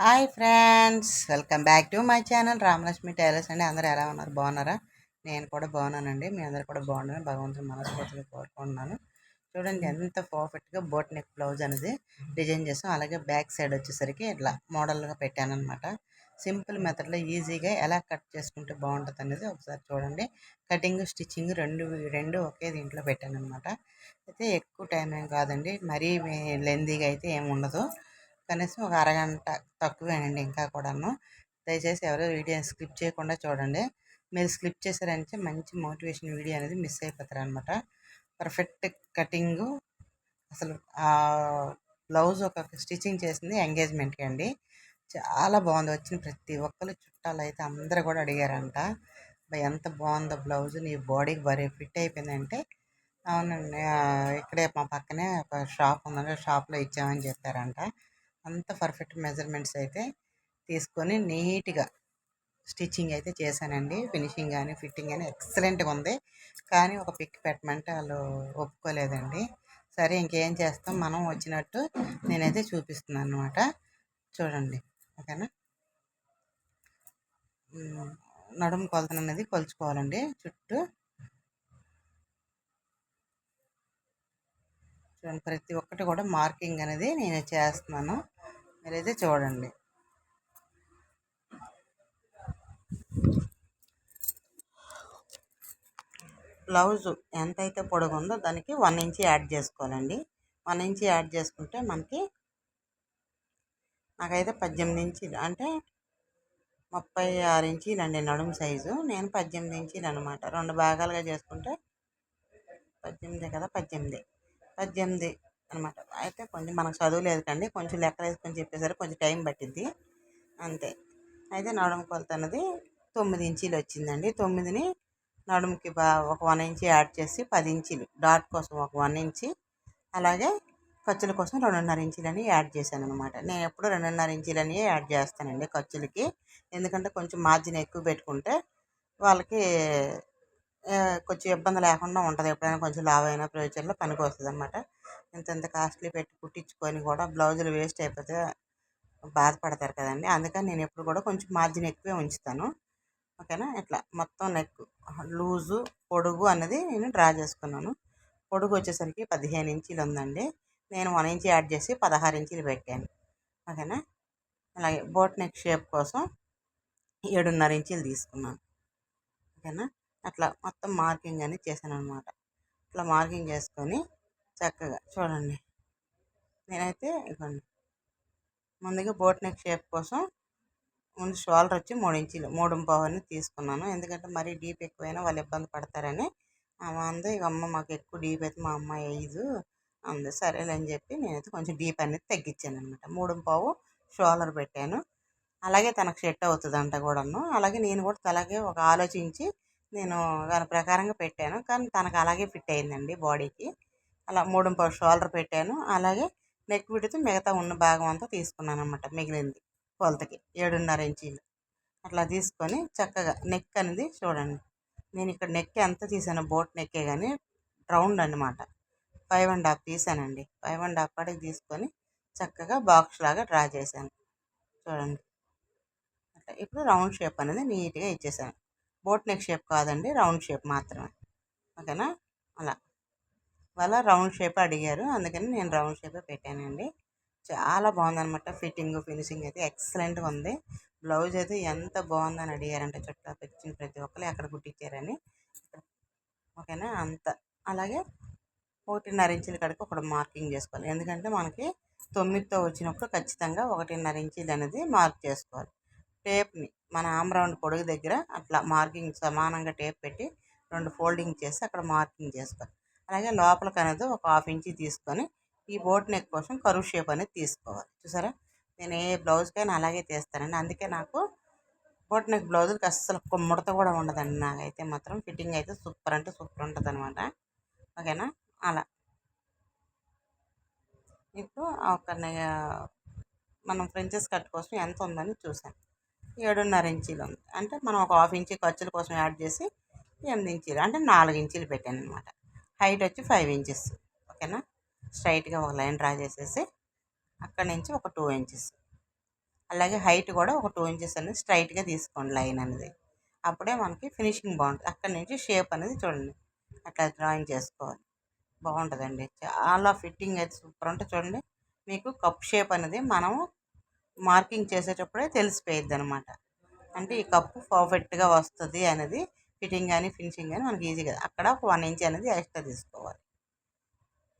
Hi friends welcome back to my channel Ramalakshmi tailors అండి. అందరూ ఎలా ఉన్నారు? బాగున్నారా? నేను కూడా బాగున్నానండి. మీ అందరు కూడా బాగున్నాను భగవంతుని మనస్ఫూర్తిగా కోరుకుంటున్నాను. చూడండి ఎంత పర్ఫెక్ట్గా బోట్ నెక్ బ్లౌజ్ అనేది డిజైన్ చేసాం. అలాగే బ్యాక్ సైడ్ వచ్చేసరికి ఇట్లా మోడల్గా పెట్టాను అనమాట సింపుల్ మెథడ్లో ఈజీగా ఎలా కట్ చేసుకుంటే బాగుంటుంది అనేది ఒకసారి చూడండి. కటింగ్ స్టిచ్చింగ్ రెండు రెండు ఒకే దీంట్లో పెట్టాను అనమాట అయితే ఎక్కువ టైం ఏం కాదండి. మరీ లెందీగా అయితే ఏమి ఉండదు. కనీసం ఒక అరగంట తక్కువేనండి ఇంకా కూడాను. దయచేసి ఎవరో వీడియో స్కిప్ చేయకుండా చూడండి. మీరు స్కిప్ చేశారంటే మంచి మోటివేషన్ వీడియో అనేది మిస్ అయిపోతారు అనమాట పర్ఫెక్ట్ కటింగు అసలు బ్లౌజ్ ఒక స్టిచ్చింగ్ చేసింది ఎంగేజ్మెంట్కి అండి. చాలా బాగుంది. వచ్చిన ప్రతి ఒక్కరు చుట్టాలు అయితే అందరూ కూడా అడిగారంట ఎంత బాగుందో బ్లౌజ్? నీ బాడీకి బరీ ఫిట్ అయిపోయిందంటే అవునండి ఇక్కడే మా పక్కనే ఒక షాప్ ఉందంటే షాప్లో ఇచ్చామని చెప్పారంట. అంత పర్ఫెక్ట్ మెజర్మెంట్స్ అయితే తీసుకొని నీట్గా స్టిచ్చింగ్ అయితే చేశానండి. ఫినిషింగ్ కానీ ఫిట్టింగ్ కానీ ఎక్సలెంట్గా ఉంది. కానీ ఒక పిక్ పెట్టమంటే వాళ్ళు ఒప్పుకోలేదండి. సరే ఇంకేం చేస్తాం? మనం వచ్చినట్టు నేనైతే చూపిస్తున్నాను అనమాట చూడండి. ఓకేనా? నడుము కొలతను అనేది కొలుచుకోవాలండి. చుట్టూ చూడండి ప్రతి ఒక్కటి కూడా మార్కింగ్ అనేది నేను చేస్తున్నాను. మీరైతే చూడండి. బ్లౌజు ఎంతైతే పొడుగుందో దానికి వన్ ఇంచ్ యాడ్ చేసుకోవాలండి. వన్ ఇంచ్ యాడ్ చేసుకుంటే మనకి నాకైతే పద్దెనిమిది ఇంచీలు అంటే ముప్పై ఆరు ఇంచీలు అండి నడుము సైజు. నేను పద్దెనిమిది ఇంచీలు అనమాట. రెండు భాగాలుగా చేసుకుంటే పద్దెనిమిది కదా? పద్దెనిమిది. పద్దెనిమిది అనమాట. అయితే కొంచెం మనకు చదువు లేదు కండి కొంచెం లెక్కలు వేసుకొని చెప్పేసరికి కొంచెం టైం పట్టింది అంతే. అయితే నడుము కొలత అన్నది తొమ్మిది ఇంచీలు వచ్చిందండి. తొమ్మిదిని నడుముకి బా ఒక వన్ ఇంచ్ యాడ్ చేసి పది ఇంచీలు డాట్ కోసం ఒక వన్ ఇంచి అలాగే ఖర్చుల కోసం రెండున్నర ఇంచీలని యాడ్ చేశాను అనమాట. నేను ఎప్పుడు రెండున్నర ఇంచీలని యాడ్ చేస్తానండి ఖర్చులకి. ఎందుకంటే కొంచెం మార్జిన్ ఎక్కువ పెట్టుకుంటే వాళ్ళకి కొంచెం ఇబ్బంది లేకుండా ఉంటుంది. ఎప్పుడైనా కొంచెం లావైన ప్రయోజనంలో ఫ్యూచర్లో పనికి వస్తుంది అనమాట ఇంత ఇంత కాస్ట్లీ పెట్టి కుట్టించుకొని కూడా బ్లౌజులు వేస్ట్ అయిపోతే బాధపడతారు కదండి. అందుకని నేను ఎప్పుడు కూడా కొంచెం మార్జిన్ ఎక్కువే ఉంచుతాను. ఓకేనా? ఇట్లా మొత్తం నెక్ లూజు పొడుగు అన్నది నేను డ్రా చేసుకున్నాను. పొడుగు వచ్చేసరికి పదిహేను ఇంచీలు ఉందండి. నేను వన్ ఇంచి యాడ్ చేసి పదహారు ఇంచీలు పెట్టాను. ఓకేనా? అలాగే బోట్ నెక్ షేప్ కోసం ఏడున్నర ఇంచీలు తీసుకున్నాను. ఓకేనా? అట్లా మొత్తం మార్కింగ్ అనేది చేశాను అనమాట ఇట్లా మార్కింగ్ చేసుకొని చక్కగా. చూడండి. నేనైతే ఇవ్వండి ముందుగా బోట్ నెక్ షేప్ కోసం ముందు షోల్డర్ వచ్చి మూడు ఇంచులు మూడు పావుని తీసుకున్నాను. ఎందుకంటే మరీ డీప్ ఎక్కువైనా వాళ్ళు ఇబ్బంది పడతారని. ఆమె అంది ఇక అమ్మ మాకు ఎక్కువ డీప్ అయితే మా అమ్మ ఐదు అంది. సరేలే అని చెప్పి నేనైతే కొంచెం డీప్ అనేది తగ్గించాను అనమాట మూడు పావు షోల్డర్ పెట్టాను. అలాగే తనకు సెట్ అవుతుంది అంట కూడాను. అలాగే నేను కూడా అలాగే ఒక ఆలోచించి నేను దాని ప్రకారంగా పెట్టాను. కానీ తనకు అలాగే ఫిట్ అయిందండి బాడీకి. అలా మూడు షోల్డర్ పెట్టాను. అలాగే నెక్ విడితే మిగతా ఉన్న భాగం అంతా తీసుకున్నాను అనమాట మిగిలింది కొలతకి ఏడున్నర ఇంచీలు. అట్లా తీసుకొని చక్కగా నెక్ అనేది చూడండి. నేను ఇక్కడ నెక్ ఎంత తీసాను బోట్ నెక్కే కానీ రౌండ్ అనమాట ఫైవ్ అండ్ హాఫ్ తీసానండి. ఫైవ్ అండ్ హాఫ్ కాడికి తీసుకొని చక్కగా బాక్స్ లాగా డ్రా చేశాను. చూడండి. అట్లా ఇప్పుడు రౌండ్ షేప్ అనేది నీట్గా ఇచ్చేసాను. బోట్ నెక్ షేప్ కాదండి రౌండ్ షేప్ మాత్రమే. ఓకేనా? అలా. వాళ్ళ రౌండ్ షేప్ అడిగారు. అందుకని నేను రౌండ్ షేపే పెట్టానండి. చాలా బాగుందనమాట ఫిట్టింగ్ ఫినిషింగ్ అయితే ఎక్సలెంట్గా ఉంది. బ్లౌజ్ అయితే ఎంత బాగుందని అడిగారంటే చుట్టూ పెట్టిన ప్రతి ఒక్కరు ఎక్కడ కుట్టించారని ఓకేనా? అంత. అలాగే ఒకటిన్నర ఇంచుల కడికి ఒకటి మార్కింగ్ చేసుకోవాలి. ఎందుకంటే మనకి తొమ్మిదితో వచ్చినప్పుడు ఖచ్చితంగా ఒకటిన్నర ఇంచులు అనేది మార్క్ చేసుకోవాలి. టేప్ని మన ఆమ్ రౌండ్ పొడుగు దగ్గర అట్లా మార్కింగ్ సమానంగా టేప్ పెట్టి రెండు ఫోల్డింగ్ చేసి అక్కడ మార్కింగ్ చేసుకోవాలి. అలాగే లోపలికి అనేది ఒక హాఫ్ ఇంచి తీసుకొని ఈ బోట్ నెక్ కోసం కరువు షేప్ అనేది తీసుకోవాలి. చూసారా? నేను ఏ బ్లౌజ్కైనా అలాగే తీస్తానండి. అందుకే నాకు బోట్ నెక్ బ్లౌజులకి అస్సలు ముడత కూడా ఉండదండి. నాకైతే మాత్రం ఫిట్టింగ్ అయితే సూపర్ అంటే సూపర్ ఉంటుంది అనమాట ఓకేనా? అలా. ఇప్పుడు ఒక మనం ఫ్రెంచెస్ కట్ కోసం ఎంత ఉందని చూసాను ఏడున్నర ఇంచీలు ఉంది. అంటే మనం ఒక హాఫ్ ఇంచీ ఖర్చుల కోసం యాడ్ చేసి ఎనిమిది ఇంచీలు అంటే నాలుగు ఇంచీలు పెట్టాను అనమాట హైట్ వచ్చి ఫైవ్ ఇంచెస్. ఓకేనా? స్ట్రైట్గా ఒక లైన్ డ్రా చేసేసి అక్కడి నుంచి ఒక టూ ఇంచెస్. అలాగే హైట్ కూడా ఒక టూ ఇంచెస్ అనేది స్ట్రైట్గా తీసుకోండి లైన్ అనేది. అప్పుడే మనకి ఫినిషింగ్ బాగుంటుంది. అక్కడి నుంచి షేప్ అనేది చూడండి. అట్లా డ్రాయింగ్ చేసుకోవాలి. బాగుంటుందండి. చాలా ఫిట్టింగ్ అయితే సూపర్ ఉంటుంది చూడండి. మీకు కప్ షేప్ అనేది మనము మార్కింగ్ చేసేటప్పుడే తెలిసిపోయిద్ది అనమాట అంటే ఈ కప్పు పర్ఫెక్ట్గా వస్తుంది అనేది ఫిట్టింగ్ కానీ ఫినిషింగ్ కానీ మనకి ఈజీ కదా. అక్కడ ఒక వన్ ఇంచ్ అనేది ఎక్స్ట్రా తీసుకోవాలి.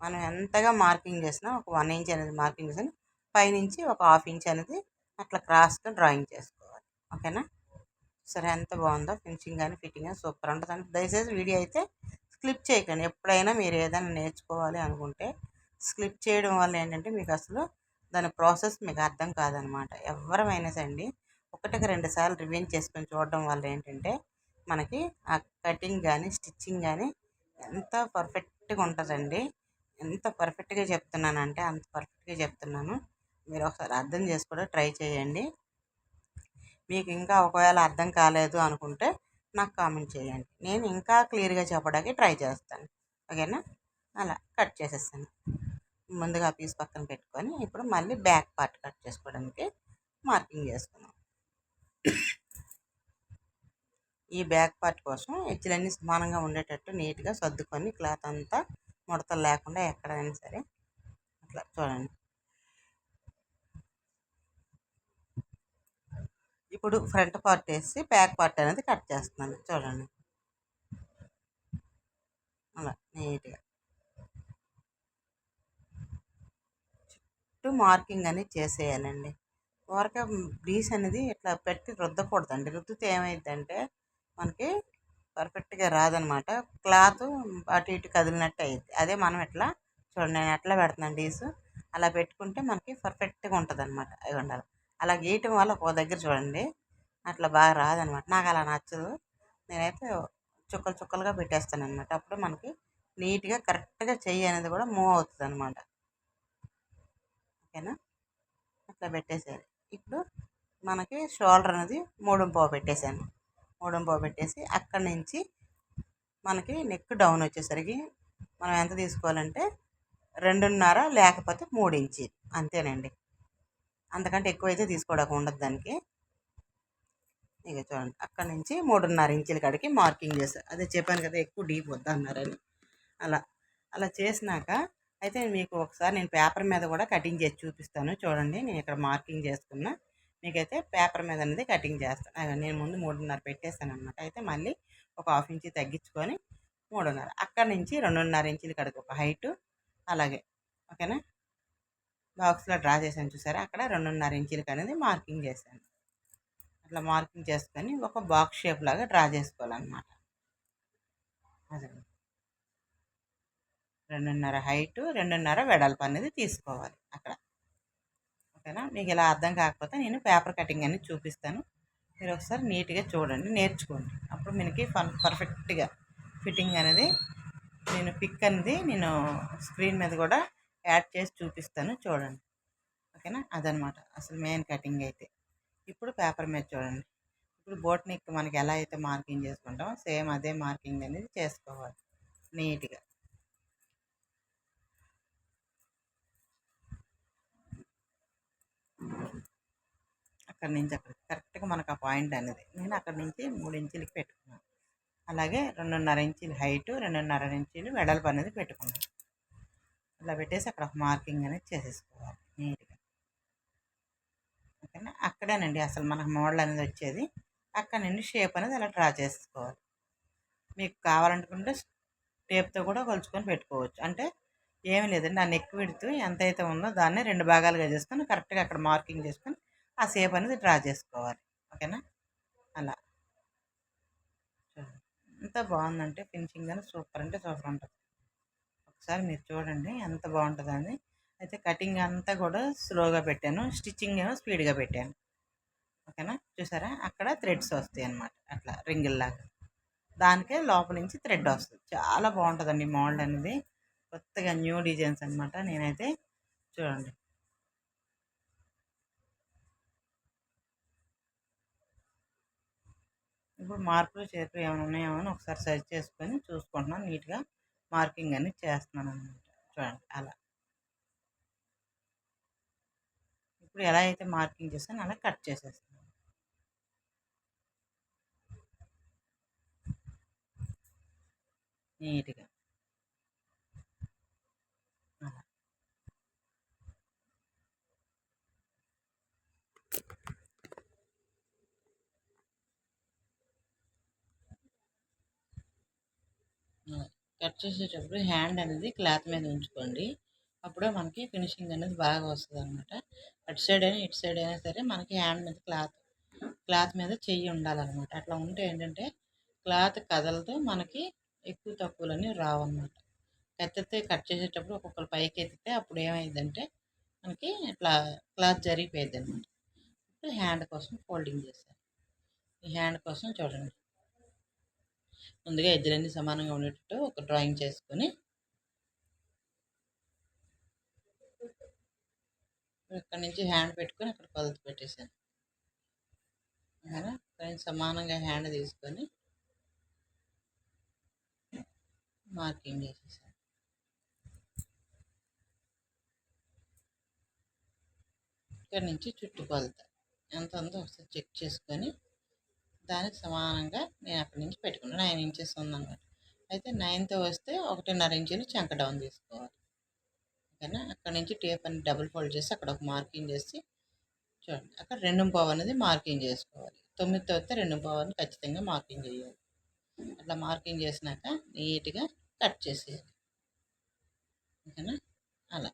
మనం ఎంతగా మార్కింగ్ చేసినా ఒక వన్ ఇంచ్ అనేది మార్కింగ్ చేసిన పైనుంచి ఒక హాఫ్ ఇంచ్ అనేది అట్లా క్రాస్గా డ్రాయింగ్ చేసుకోవాలి. ఓకేనా? సరే ఎంత బాగుందో ఫినిషింగ్ కానీ ఫిట్టింగ్ కానీ సూపర్ ఉంటుంది దయచేసి వీడియో అయితే స్క్లిప్ చేయకండి. ఎప్పుడైనా మీరు ఏదైనా నేర్చుకోవాలి అనుకుంటే స్క్లిప్ చేయడం వల్ల ఏంటంటే మీకు అసలు దాని ప్రాసెస్ మీకు అర్థం కాదనమాట. ఎవరమైనా సండి ఒకటికి రెండు సార్లు రివైన్ చేసుకొని చూడడం వల్ల ఏంటంటే మనకి ఆ కటింగ్ కానీ స్టిచ్చింగ్ కానీ ఎంత పర్ఫెక్ట్గా ఉంటుందండి. ఎంత పర్ఫెక్ట్గా చెప్తున్నానంటే అంత పర్ఫెక్ట్గా చెప్తున్నాను. మీరు ఒకసారి అర్థం చేసుకోవడం ట్రై చేయండి. మీకు ఇంకా ఒకవేళ అర్థం కాలేదు అనుకుంటే నాకు కామెంట్ చేయండి. నేను ఇంకా క్లియర్గా చెప్పడానికి ట్రై చేస్తాను. ఓకేనా? అలా కట్ చేసేస్తాను. ముందుగా పీస్ పక్కన పెట్టుకొని ఇప్పుడు మళ్ళీ బ్యాక్ పార్ట్ కట్ చేసుకోవడానికి మార్కింగ్ చేసుకుందాం. ఈ బ్యాక్ పార్ట్ కోసం ఎచ్చులన్నీ సమానంగా ఉండేటట్టు నీట్గా సర్దుకొని క్లాత్ అంతా ముడతలు లేకుండా ఎక్కడైనా సరే అట్లా చూడండి. ఇప్పుడు ఫ్రంట్ పార్ట్ వేసి బ్యాక్ పార్ట్ అనేది కట్ చేస్తున్నాను. చూడండి. అలా నీట్గా. చుట్టూ మార్కింగ్ అనేది చేసేయాలండి. ఊరక బ్రీస్ అనేది ఇట్లా పెట్టి రుద్దకూడదండి. రుద్దితే ఏమైందంటే మనకి పర్ఫెక్ట్గా రాదనమాట. క్లాత్ అటు ఇటు కదిలినట్టు అయ్యింది అదే మనం ఎట్లా చూడండి నేను ఎట్లా పెడుతున్నాను డీస్? అలా పెట్టుకుంటే మనకి పర్ఫెక్ట్గా ఉంటుంది అనమాట అవి ఉండాలి. అలా గీయటం వల్ల ఒక దగ్గర చూడండి అట్లా బాగా రాదనమాట. నాకు అలా నచ్చదు. నేనైతే చుక్కలు చుక్కలుగా పెట్టేస్తాను అనమాట అప్పుడు మనకి నీట్గా కరెక్ట్గా చెయ్యి అనేది కూడా మూవ్ అవుతుంది అనమాట ఓకేనా? అట్లా పెట్టేసేది ఇప్పుడు మనకి షోల్డర్ అనేది మూడు పావు పెట్టేశాను. మూడు పెట్టేసి అక్కడి నుంచి మనకి నెక్ డౌన్ వచ్చేసరికి మనం ఎంత తీసుకోవాలంటే రెండున్నర లేకపోతే మూడు ఇంచి అంతేనండి. అంతకంటే ఎక్కువ అయితే తీసుకోవడానికి ఉండదు దానికి. ఇక చూడండి అక్కడి నుంచి మూడున్నర ఇంచుల కాడికి మార్కింగ్ చేస్తారు అదే చెప్పాను కదా ఎక్కువ డీప్ వద్దన్నారని అలా అలా చేసినాక అయితే మీకు ఒకసారి నేను పేపర్ మీద కూడా కటింగ్ చేసి చూపిస్తాను. చూడండి నేను ఇక్కడ మార్కింగ్ చేసుకున్నా. మీకైతే పేపర్ మీద అనేది కటింగ్ చేస్తాను నేను ముందు మూడున్నర పెట్టేస్తాను అనమాట అయితే మళ్ళీ ఒక హాఫ్ ఇంచి తగ్గించుకొని మూడున్నర. అక్కడ నుంచి రెండున్నర ఇంచుల కడుగు ఒక హైటు అలాగే ఓకేనా? బాక్స్లో డ్రా చేశాను చూసారా? అక్కడ రెండున్నర ఇంచులకి అనేది మార్కింగ్ చేశాను. అట్లా మార్కింగ్ చేసుకొని ఒక బాక్స్ షేప్ లాగా డ్రా చేసుకోవాలన్నమాట. అదే. రెండున్నర హైటు రెండున్నర వెడల్పు అనేది తీసుకోవాలి అక్కడ. ఓకేనా మీకు ఇలా అర్థం కాకపోతే నేను పేపర్ కటింగ్ అనేది చూపిస్తాను. మీరు ఒకసారి నీట్గా చూడండి నేర్చుకోండి. అప్పుడు మనకి పర్ఫెక్ట్గా ఫిట్టింగ్ అనేది నేను పిక్ అనేది నేను స్క్రీన్ మీద కూడా యాడ్ చేసి చూపిస్తాను చూడండి. ఓకేనా? అదనమాట. అసలు మెయిన్ కటింగ్ అయితే. ఇప్పుడు పేపర్ మీద చూడండి. ఇప్పుడు బోట్ నెక్ మనకి ఎలా అయితే మార్కింగ్ చేసుకుంటామో సేమ్ అదే మార్కింగ్ అనేది చేసుకోవాలి. నీట్గా. అక్కడి నుంచి అక్కడికి కరెక్ట్గా మనకు ఆ పాయింట్ అనేది. నేను అక్కడి నుంచి మూడు ఇంచులకి పెట్టుకున్నాను. అలాగే రెండున్నర ఇంచులు హైటు రెండున్నర ఇంచులు వెడల్పు అనేది పెట్టుకున్నాను. అలా పెట్టేసి అక్కడ ఒక మార్కింగ్ అనేది చేసేసుకోవాలి నీట్గా. ఓకేనా? అక్కడేనండి అసలు మనకు మోడల్ అనేది వచ్చేది. అక్కడ నుండి షేప్ అనేది అలా డ్రా చేసుకోవాలి. మీకు కావాలనుకుంటే టేప్తో కూడా కొలుచుకొని పెట్టుకోవచ్చు. అంటే ఏమీ లేదండి. ఆ నెక్ విడుతూ ఎంత అయితే ఉందో దాన్ని రెండు భాగాలుగా చేసుకొని కరెక్ట్గా అక్కడ మార్కింగ్ చేసుకొని ఆ షేప్ అనేది డ్రా చేసుకోవాలి. ఓకేనా? అలా. ఎంత బాగుందంటే ఫినిషింగ్ అని సూపర్ అంటే సూపర్ ఉంటుంది. ఒకసారి మీరు చూడండి ఎంత బాగుంటుందని అయితే కటింగ్ అంతా కూడా స్లోగా పెట్టాను. స్టిచ్చింగ్ ఏమో స్పీడ్గా పెట్టాను. ఓకేనా? చూసారా? అక్కడ థ్రెడ్స్ వస్తాయి అన్నమాట. అట్లా రింగిల్లాగా. దానికే లోపల నుంచి థ్రెడ్ వస్తుంది. చాలా బాగుంటుందండి మోల్డ్ అనేది. కొత్తగా న్యూ డిజైన్స్ అనమాట నేనైతే చూడండి. ఇప్పుడు మార్పులు చేతులు ఏమైనా ఉన్నాయేమో అని ఒకసారి సర్చ్ చేసుకొని చూసుకుంటున్నాను. నీట్గా మార్కింగ్ అని చేస్తున్నాను అనమాట చూడండి అలా. ఇప్పుడు ఎలా అయితే మార్కింగ్ చేస్తానో అలా కట్ చేసేస్తాను నీట్గా అలా కట్ చేసేటప్పుడు హ్యాండ్ అనేది క్లాత్ మీద ఉంచుకోండి. అప్పుడే మనకి ఫినిషింగ్ అనేది బాగా వస్తుంది అనమాట అటు సైడ్ అయినా ఇటు సైడ్ అయినా సరే మనకి హ్యాండ్ మీద క్లాత్ క్లాత్ మీద చెయ్యి ఉండాలన్నమాట. అట్లా ఉంటే ఏంటంటే క్లాత్ కదలతో మనకి ఎక్కువ తక్కువలన్నీ రావన్నమాట. కత్తితే కట్ చేసేటప్పుడు ఒక్కొక్కరు పైకి ఎత్తితే అప్పుడు ఏమైందంటే మనకి ఇట్లా క్లాత్ జరిగిపోయింది అనమాట ఇప్పుడు హ్యాండ్ కోసం ఫోల్డింగ్ చేశాను. ఈ హ్యాండ్ కోసం చూడండి. ముందుగా ఎద్దులన్నీ సమానంగా ఉండేటట్టు ఒక డ్రాయింగ్ చేసుకొని ఇక్కడ నుంచి హ్యాండ్ పెట్టుకొని అక్కడ కొలత పెట్టేశాను. సమానంగా హ్యాండ్ తీసుకొని మార్కింగ్ చేసేసాను. ఇక్కడ నుంచి చుట్టుకొలత ఎంత ఉందో ఒకసారి చెక్ చేసుకొని దానికి సమానంగా నేను అక్కడి నుంచి పెట్టుకున్నాను. నైన్ ఇంచెస్ ఉందన్నమాట. అయితే నైన్తో వస్తే ఒకటిన్నర ఇంచులు చెంక డౌన్ తీసుకోవాలి. ఓకేనా? అక్కడ నుంచి టేప్ అని డబుల్ ఫోల్డ్ చేసి అక్కడ ఒక మార్కింగ్ చేసి చూడండి. అక్కడ రెండు పావు అనేది మార్కింగ్ చేసుకోవాలి. తొమ్మిదితో వస్తే రెండు పావు అని ఖచ్చితంగా మార్కింగ్ చేయాలి. అట్లా మార్కింగ్ చేసినాక నీట్గా కట్ చేసేయాలి. ఓకేనా? అలా.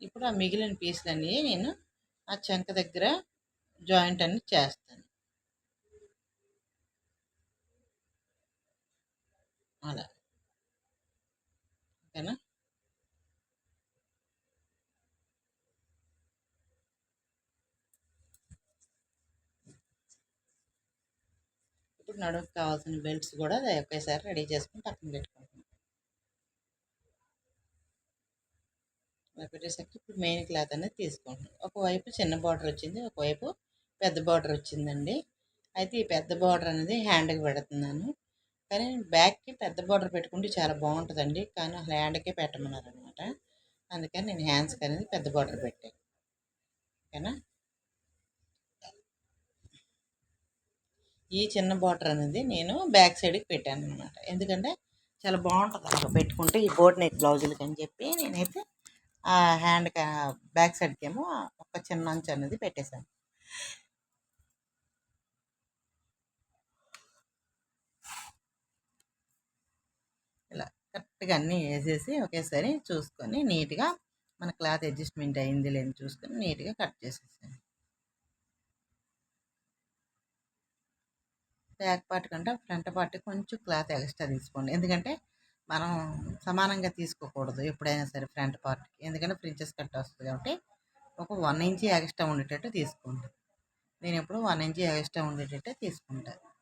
ఇప్పుడు ఆ మిగిలిన పీసులన్నీ నేను ఆ చెంక దగ్గర జాయింట్ అన్ని చేస్తాను. అలా. ఓకేనా? ఇప్పుడు నడుముకి కావాల్సిన బెల్ట్స్ కూడా ఒకేసారి రెడీ చేసుకుని పక్కన పెట్టుకుంటున్నాం. పెట్టేసరికి ఇప్పుడు మెయిన్ క్లాత్ అనేది తీసుకుంటున్నాం. ఒకవైపు చిన్న బార్డర్ వచ్చింది ఒకవైపు పెద్ద బార్డర్ వచ్చిందండి. అయితే ఈ పెద్ద బార్డర్ అనేది హ్యాండ్కి పెడుతున్నాను. కానీ బ్యాక్కి పెద్ద బార్డర్ పెట్టుకుంటే చాలా బాగుంటుందండి. కానీ హ్యాండ్కే పెట్టమన్నారు అనమాట అందుకని నేను హ్యాండ్స్కి అనేది పెద్ద బార్డర్ పెట్టాను ఓకేనా? ఈ చిన్న బార్డర్ అనేది నేను బ్యాక్ సైడ్కి పెట్టాను అనమాట ఎందుకంటే చాలా బాగుంటుంది అలా పెట్టుకుంటే ఈ బోట్ నెక్ బ్లౌజులకి అని చెప్పి నేనైతే ఆ హ్యాండ్ బ్యాక్ సైడ్కి ఏమో ఒక చిన్న అంచు అనేది పెట్టేశాను ఇలా కరెక్ట్గా అన్నీ వేసేసి ఒకేసారి చూసుకొని నీట్గా మన క్లాత్ అడ్జస్ట్మెంట్ అయింది లేని చూసుకొని నీట్గా కట్ చేసేసాను బ్యాక్ పార్ట్ కంటే ఫ్రంట్ పార్ట్ కొంచెం క్లాత్ ఎక్స్ట్రా తీసుకోండి. ఎందుకంటే మనం సమానంగా తీసుకోకూడదు ఎప్పుడైనా సరే ఫ్రంట్ పార్ట్కి. ఎందుకంటే ఫ్రిడ్జెస్ కట్ వస్తుంది కాబట్టి ఒక వన్ ఇంచ్ ఎక్స్ట్రా ఉండేటట్టు తీసుకోండి. నేను ఎప్పుడు వన్ ఇంచ్ ఎక్స్ట్రా ఉండేటట్టే తీసుకుంటాను.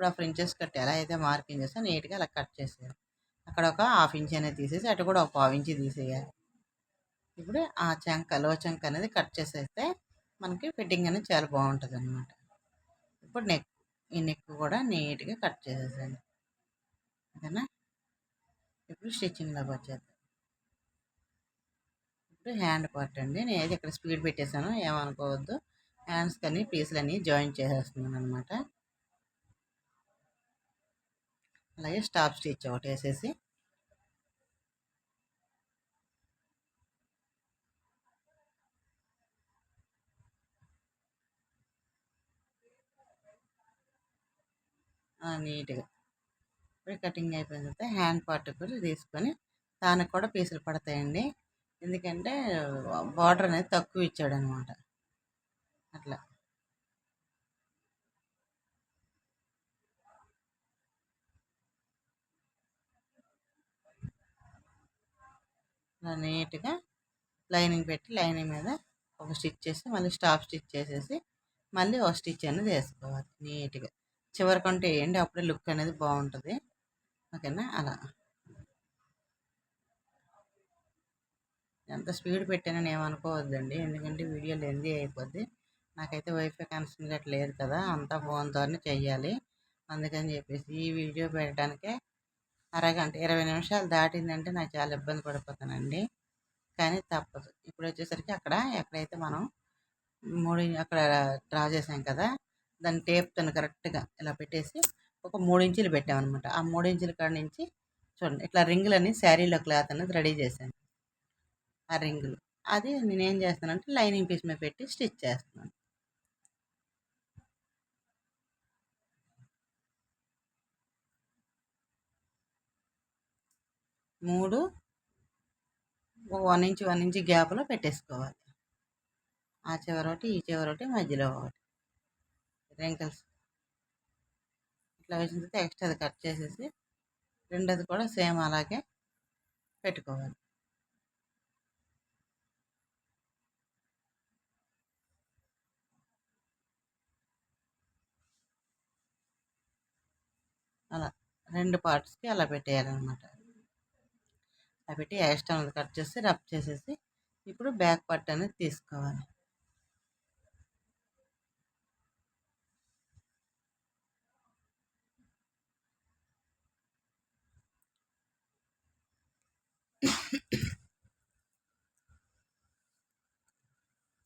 ఇప్పుడు ఆ ఫ్రించెస్ కట్ ఎలా అయితే మార్కింగ్ చేస్తే నీట్గా అలా కట్ చేసేయాలి. అక్కడ ఒక హాఫ్ ఇంచ్ అనేది తీసేసి అటు కూడా ఒక పావు ఇంచ్ తీసేయాలి. ఇప్పుడు ఆ చంక లో చంక అనేది కట్ చేసేస్తే మనకి ఫిట్టింగ్ అనేది చాలా బాగుంటుంది అనమాట ఇప్పుడు నెక్ ఈ నెక్ కూడా నీట్గా కట్ చేసేసండి ఓకేనా? ఇప్పుడు స్టిచ్చింగ్లోకి వచ్చేది ఇప్పుడు హ్యాండ్ పార్ట్ అండి. నేను అయితే ఇక్కడ స్పీడ్ పెట్టేశాను. ఏమనుకోవద్దు. హ్యాండ్స్ కానీ పీసులు అన్నీ జాయిన్ చేసేస్తున్నాను అనమాట అలాగే స్టాప్ స్టిచ్ ఒకటి వేసేసి నీట్గా. ఇప్పుడు కటింగ్ అయిపోయిన తర్వాత హ్యాండ్ పార్ట్ కూడా తీసుకొని దానికి కూడా పీసులు పడతాయండి. ఎందుకంటే బార్డర్ అనేది తక్కువ ఇచ్చాడు అనమాట అట్లా. నీట్గా లైనింగ్ పెట్టి లైనింగ్ మీద ఒక స్టిచ్ చేసి మళ్ళీ స్టాప్ స్టిచ్ చేసేసి మళ్ళీ ఒక స్టిచ్ అనేది వేసుకోవాలి నీట్గా. చివరికంటే వేయండి అప్పుడే లుక్ అనేది బాగుంటుంది. ఓకేనా? అలా. ఎంత స్పీడ్ పెట్టానని ఏమనుకోవద్దండి ఎందుకంటే వీడియో లెందీ అయిపోద్ది. నాకైతే వైఫై కనెక్షన్ గట్రా లేదు కదా అంతా ఫోన్తోనే చెయ్యాలి. అందుకని చెప్పేసి ఈ వీడియో పెట్టడానికే అరగంట ఇరవై నిమిషాలు దాటిందంటే నాకు చాలా ఇబ్బంది పడిపోతానండి. కానీ తప్పదు. ఇప్పుడు వచ్చేసరికి అక్కడ ఎక్కడైతే మనం మూడు అక్కడ డ్రా చేసాం కదా దాని టేప్తో కరెక్ట్గా ఇలా పెట్టేసి ఒక మూడు ఇంచులు పెట్టామన్నమాట. ఆ మూడు ఇంచుల కాడ నుంచి చూడండి ఇట్లా రింగులని శారీలో క్లాత్ అనేది రెడీ చేశాను. ఆ రింగులు. అది నేనేం చేస్తానంటే లైనింగ్ పీస్ మీద పెట్టి స్టిచ్ చేస్తున్నాను. మూడు వన్ ఇంచ్ వన్ ఇంచ్ గ్యాప్లో పెట్టేసుకోవాలి. ఆ చివర ఒకటి ఈ చివర ఒకటి మధ్యలో ఒకటి. రింకల్స్. ఇట్లా వేసిన తర్వాత ఎక్స్ట్రా అది కట్ చేసేసి రెండోది కూడా సేమ్ అలాగే పెట్టుకోవాలి. అలా రెండు పార్ట్స్కి అలా పెట్టేయాలన్నమాట. పెట్టి పెట్టి ఎక్స్ట్రా కట్ చేసి రబ్ చేసేసి ఇప్పుడు బ్యాక్ పార్ట్ అనేది తీసుకోవాలి.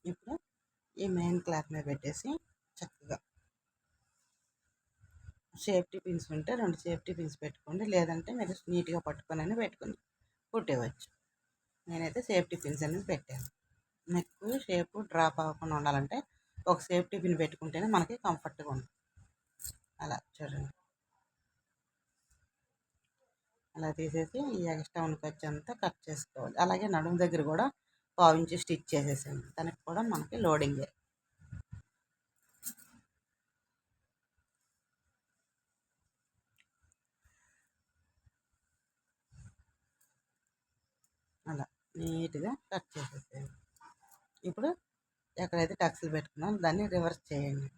ఇప్పుడు ఈ మెయిన్ క్లాత్ మీద పెట్టేసి చక్కగా సేఫ్టీ పిన్స్ ఉంటే రెండు సేఫ్టీ పిన్స్ పెట్టుకోండి. లేదంటే మీరు నీట్గా పట్టుకొని పెట్టుకోండి. కుట్టేవచ్చు. నేనైతే సేఫ్టీ పిన్స్ అనేది పెట్టాను. నెక్ షేప్ డ్రాప్ అవ్వకుండా ఉండాలంటే ఒక సేఫ్టీ పిన్ పెట్టుకుంటేనే మనకి కంఫర్ట్గా ఉంటుంది. అలా చూడండి. అలా తీసేసి ఈ ఎక్స్ట్రా ఉనికి అంతా కట్ చేసుకోవాలి. అలాగే నడుము దగ్గర కూడా పావించి స్టిచ్ చేసేసాను దానికి కూడా మనకి లోడింగే అలా నీట్గా కట్ చేసేసాను ఇప్పుడు ఎక్కడైతే టక్స్లు పెట్టుకున్నాం దాన్ని రివర్స్ చేయండి.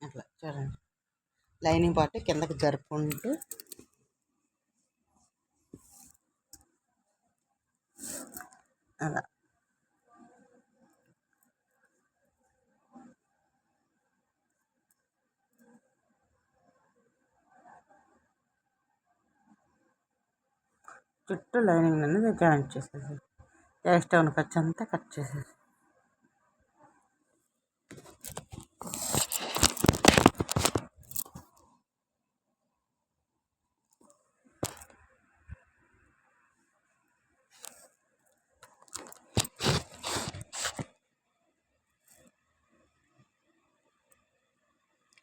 అట్లా చూడండి. లైనింగ్ పార్ట్ కిందకి జరుపుకుంటూ అలా చుట్టూ లైనింగ్ అనేది జాయింట్ చేసేసి ఎక్స్ట్రా ఉన్న ఖర్చు అంతా కట్ చేసేసి.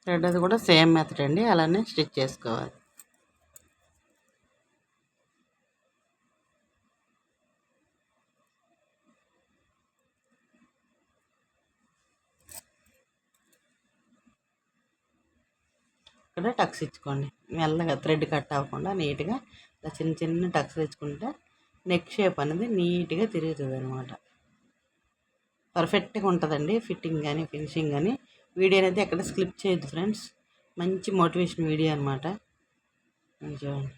రెండోది కూడా సేమ్ మెథడ్ అండి అలానే స్టిచ్ చేసుకోవాలి. ఇక్కడ టక్స్ ఇచ్చుకోండి. మెల్లగా థ్రెడ్ కట్ అవ్వకుండా నీట్గా చిన్న చిన్న టక్స్ ఇచ్చుకుంటే నెక్ షేప్ అనేది నీట్గా తిరుగుతుంది అనమాట పర్ఫెక్ట్గా ఉంటుందండి ఫిట్టింగ్ కానీ ఫినిషింగ్ కానీ. వీడియో అనేది ఎక్కడ స్క్లిప్ చేయొద్దు ఫ్రెండ్స్. మంచి మోటివేషన్ వీడియో అనమాట చూడండి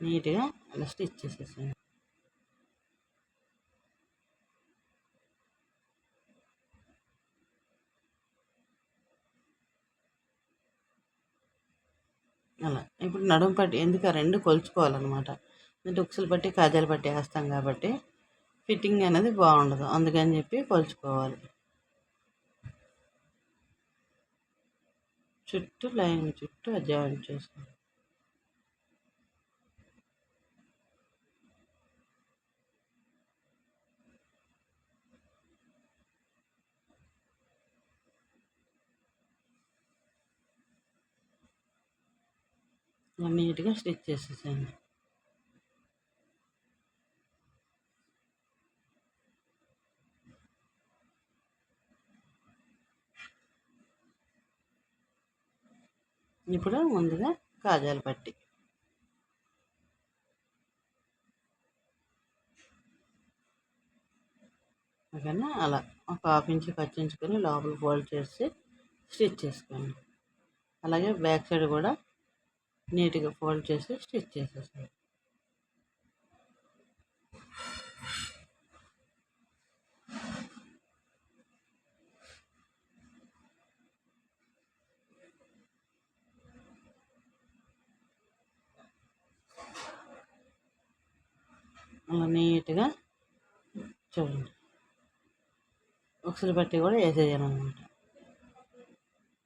నీట్గా అలా స్టిచ్ చేసేసాను అలా. ఇప్పుడు నడుము పట్టి ఎందుకు ఆ రెండు కొలుచుకోవాలన్నమాట. డుక్సులు పట్టి కాజాలు పట్టి వేస్తాం కాబట్టి ఫిట్టింగ్ అనేది బాగుండదు. అందుకని చెప్పి కొలుచుకోవాలి. చుట్టూ లైన్ చుట్టూ జాయింట్ చేసుకోవాలి నీట్గా స్టిచ్ చేసేసాను. ఇప్పుడు ముందుగా కాజాలు పట్టి. ఓకేనా? అలా ఒక హాఫ్ ఇంచ్ కచ్చించుకొని లోపల ఫోల్డ్ చేసి స్టిచ్ చేసుకోండి. అలాగే బ్యాక్ సైడ్ కూడా నీట్గా ఫోల్డ్ చేసి స్టిచ్ చేసేసాను. అలా నీట్గా చూడండి. ఒకసారి బట్టి కూడా వేసేయాలన్నమాట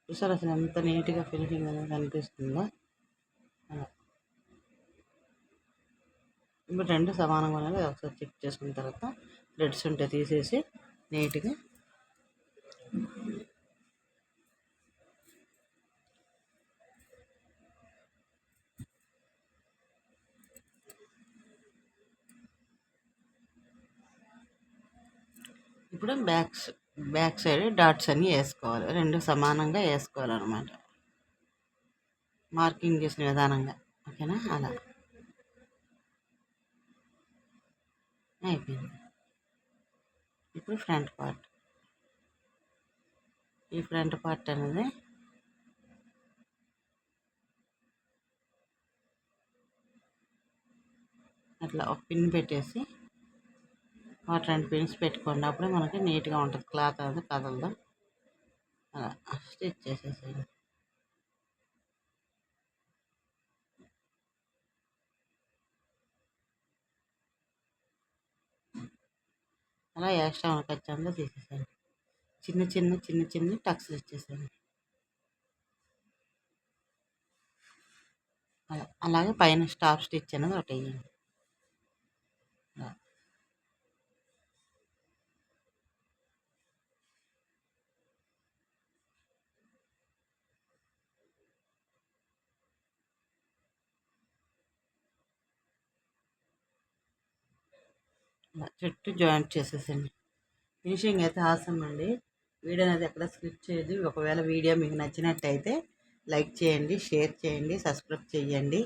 చూసారు అసలు ఎంత నీట్గా ఫినిషింగ్ అనేది కనిపిస్తుందో? అలా ఇప్పుడు రెండు సమానంగా ఉన్నాయి ఒకసారి చెక్ చేసుకున్న తర్వాత థ్రెడ్స్ ఉంటే తీసేసి నీట్గా. ఇప్పుడు బ్యాక్స్ బ్యాక్ సైడ్ డాట్స్ అన్నీ వేసుకోవాలి. రెండు సమానంగా వేసుకోవాలన్నమాట. మార్కింగ్ చేసిన విధానంగా. ఓకేనా? అలా. అయిపోయింది. ఇప్పుడు ఫ్రంట్ పార్ట్. ఈ ఫ్రంట్ పార్ట్ అనేది అట్లా ఒక పిన్ పెట్టేసి ఒక రెండు పిన్స్ పెట్టుకోండి. అప్పుడే మనకి నీట్గా ఉంటుంది. క్లాత్ అనేది కదలదు. అలా. స్టిచ్ చేసేసేయండి. అలా ఎక్స్ట్రా మనకు వచ్చేందుకు తీసేసాను. చిన్న చిన్న చిన్న చిన్న టక్స్ ఇచ్చేసాను. అలా అలాగే పైన స్టాప్ స్టిచ్ అనేది ఒకటి వేయండి. చుట్టూ జాయింట్ చేసేసండి ఫినిషింగ్ అయితే హాసం అండి. వీడియో అనేది ఎక్కడ స్కిప్ చేయదు ఒకవేళ వీడియో మీకు నచ్చినట్టయితే లైక్ చేయండి షేర్ చేయండి సబ్స్క్రైబ్ చేయండి.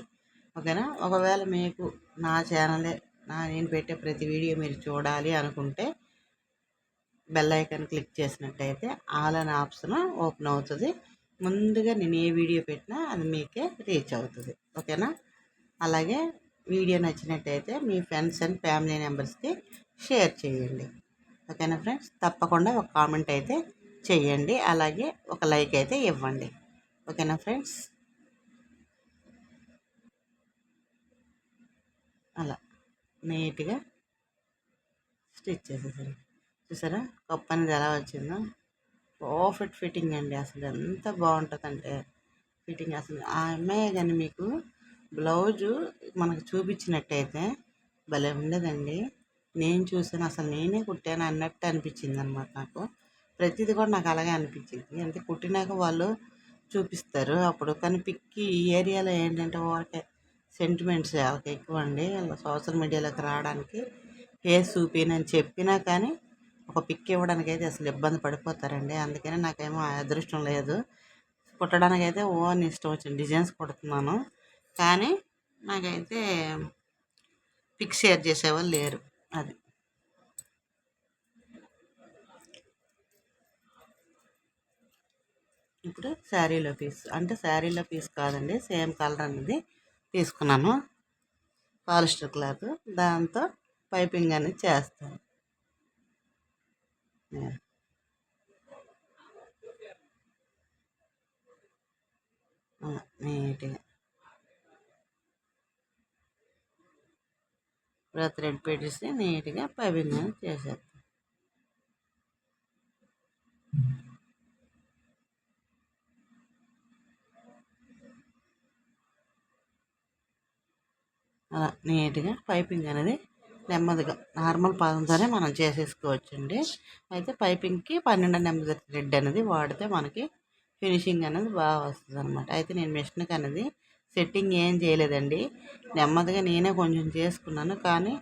ఓకేనా? ఒకవేళ మీకు నా ఛానలే నా నేను పెట్టే ప్రతి వీడియో మీరు చూడాలి అనుకుంటే బెల్ ఐకాన్ క్లిక్ చేసినట్టయితే ఆల్ అనే ఆప్షన్ ఓపెన్ అవుతుంది. ముందుగా నేను ఏ వీడియో పెట్టినా అది మీకే రీచ్ అవుతుంది. ఓకేనా? అలాగే వీడియో నచ్చినట్టయితే మీ ఫ్రెండ్స్ అండ్ ఫ్యామిలీ మెంబర్స్కి షేర్ చేయండి. ఓకేనా ఫ్రెండ్స్? తప్పకుండా ఒక కామెంట్ అయితే చేయండి. అలాగే ఒక లైక్ అయితే ఇవ్వండి. ఓకేనా ఫ్రెండ్స్? అలా నీట్గా స్టిచ్ చేసేసాను. చూసారా? కప్ అనేది ఎలా వచ్చిందో? పర్ఫెక్ట్ ఫిట్టింగ్ అండి. అసలు ఎంత బాగుంటుందంటే ఫిట్టింగ్ అసలు ఆ అమ్మాయి కానీ మీకు బ్లౌజు మనకు చూపించినట్టయితే భలే ఉండదండి. నేను చూసాను అసలు నేనే కుట్టాను అన్నట్టు అనిపించింది అనమాట నాకు. ప్రతిదీ కూడా నాకు అలాగే అనిపించింది. అంటే కుట్టినాక వాళ్ళు చూపిస్తారు అప్పుడు. కానీ పిక్కి ఈ ఏరియాలో ఏంటంటే వాళ్ళకి సెంటిమెంట్స్ వాళ్ళకి ఎక్కువ అండి సోషల్ మీడియాలోకి రావడానికి ఫేస్ చూపినని చెప్పినా కానీ ఒక పిక్ ఇవ్వడానికి అయితే అసలు ఇబ్బంది పడిపోతారండి. అందుకని నాకేమో అదృష్టం లేదు. కుట్టడానికి అయితే ఓన్ ఇష్టం వచ్చిన డిజైన్స్ కుడుతున్నాను. కానీ నాకైతే పిక్ షేర్ చేసేవాళ్ళు లేరు అది. ఇప్పుడు శారీలో పీస్ అంటే శారీలో పీస్ కాదండి సేమ్ కలర్ అనేది తీసుకున్నాను. పాలిస్టర్ క్లాత్ దాంతో పైపింగ్ అనేది చేస్తాను. నీట్గా. ఇప్పుడు థ్రెడ్ పెట్టేసి నీట్గా పైపింగ్ చేసేస్తాం అలా నీట్గా పైపింగ్ అనేది నెమ్మదిగా నార్మల్ పాదంతోనే మనం చేసేసుకోవచ్చండి. అయితే పైపింగ్కి పన్నెండు నెమ్మది థ్రెడ్ అనేది వాడితే మనకి ఫినిషింగ్ అనేది బాగా వస్తుంది అనమాట అయితే నేను మిషన్కి అనేది సెట్టింగ్ ఏం చేయలేదండి. నెమ్మదిగా నేనే కొంచెం చేసుకున్నాను. కానీ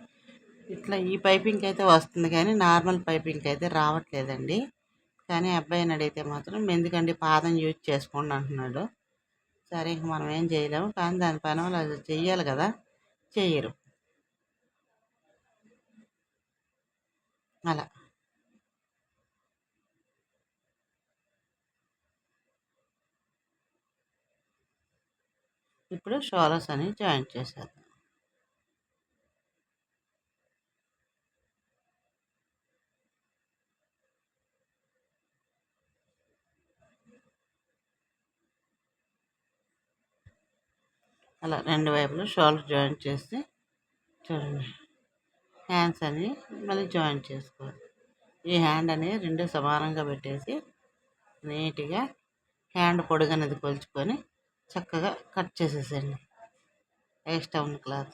ఇట్లా ఈ పైపింగ్కి అయితే వస్తుంది కానీ నార్మల్ పైపింగ్కి అయితే రావట్లేదండి. కానీ అబ్బాయిని అడిగితే మాత్రం ఎందుకండి పాదం యూజ్ చేసుకోండి అంటున్నాడు. సరే ఇంక మనం ఏం చేయలేము. కానీ దాని పని వాళ్ళు అది చెయ్యాలి కదా. చెయ్యరు. అలా. ఇప్పుడు షోలస్ అని జాయిన్ చేసేద్దాం అలా రెండు వైపులు షోల్స్ జాయిన్ చేసి చూడండి. హ్యాండ్స్ అని మళ్ళీ జాయిన్ చేసుకోవాలి. ఈ హ్యాండ్ అనేది రెండు సమానంగా పెట్టేసి నీట్గా హ్యాండ్ పొడుగు అనేది కొలుచుకొని చక్కగా కట్ చేసేసేయండి. ఎక్స్ట్రా ఉన్న క్లాత్.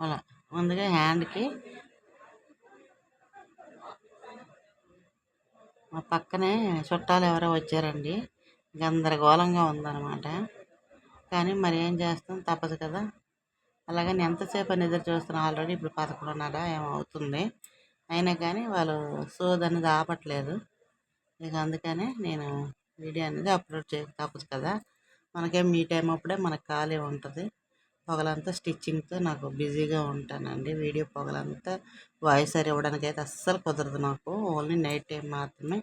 అలా ముందుగా హ్యాండ్కి మా పక్కనే చుట్టాలు ఎవరో వచ్చారండి. గందరగోళంగా ఉందన్నమాట. కానీ మరి ఏం చేస్తాం? తప్పదు కదా. అలాగని ఎంతసేపు అని ఎదురు చూస్తున్నాం ఆల్రెడీ ఇప్పుడు పదకొండున్నర ఏమవుతుంది అయినా కానీ వాళ్ళు సోది అనేది ఆపట్లేదు. ఇక అందుకనే నేను వీడియో అనేది అప్లోడ్ చేయక తప్పదు కదా? మనకేం మీ టైం అప్పుడే మనకు ఖాళీ ఉంటుంది. పొగలంతా స్టిచ్చింగ్తో నాకు బిజీగా ఉంటానండి. వీడియో పొగలంతా వాయిస్ సార్ ఇవ్వడానికి అయితే అస్సలు కుదరదు నాకు. ఓన్లీ నైట్ టైం మాత్రమే.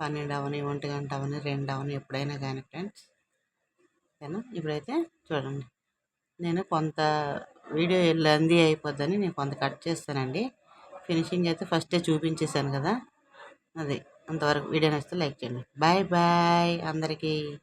పన్నెండు అవని ఒంటి గంట అవని రెండు అవని ఎప్పుడైనా కానీ ఫ్రెండ్స్. ఓకేనా? ఇప్పుడైతే చూడండి. నేను కొంత వీడియో లెందీ అయిపోద్దని నేను కొంత కట్ చేస్తానండి. ఫినిషింగ్ అయితే ఫస్టే చూపించేశాను కదా. అది అంతవరకు వీడియో నచ్చితే లైక్ చేయండి. బాయ్ బాయ్ అందరికీ.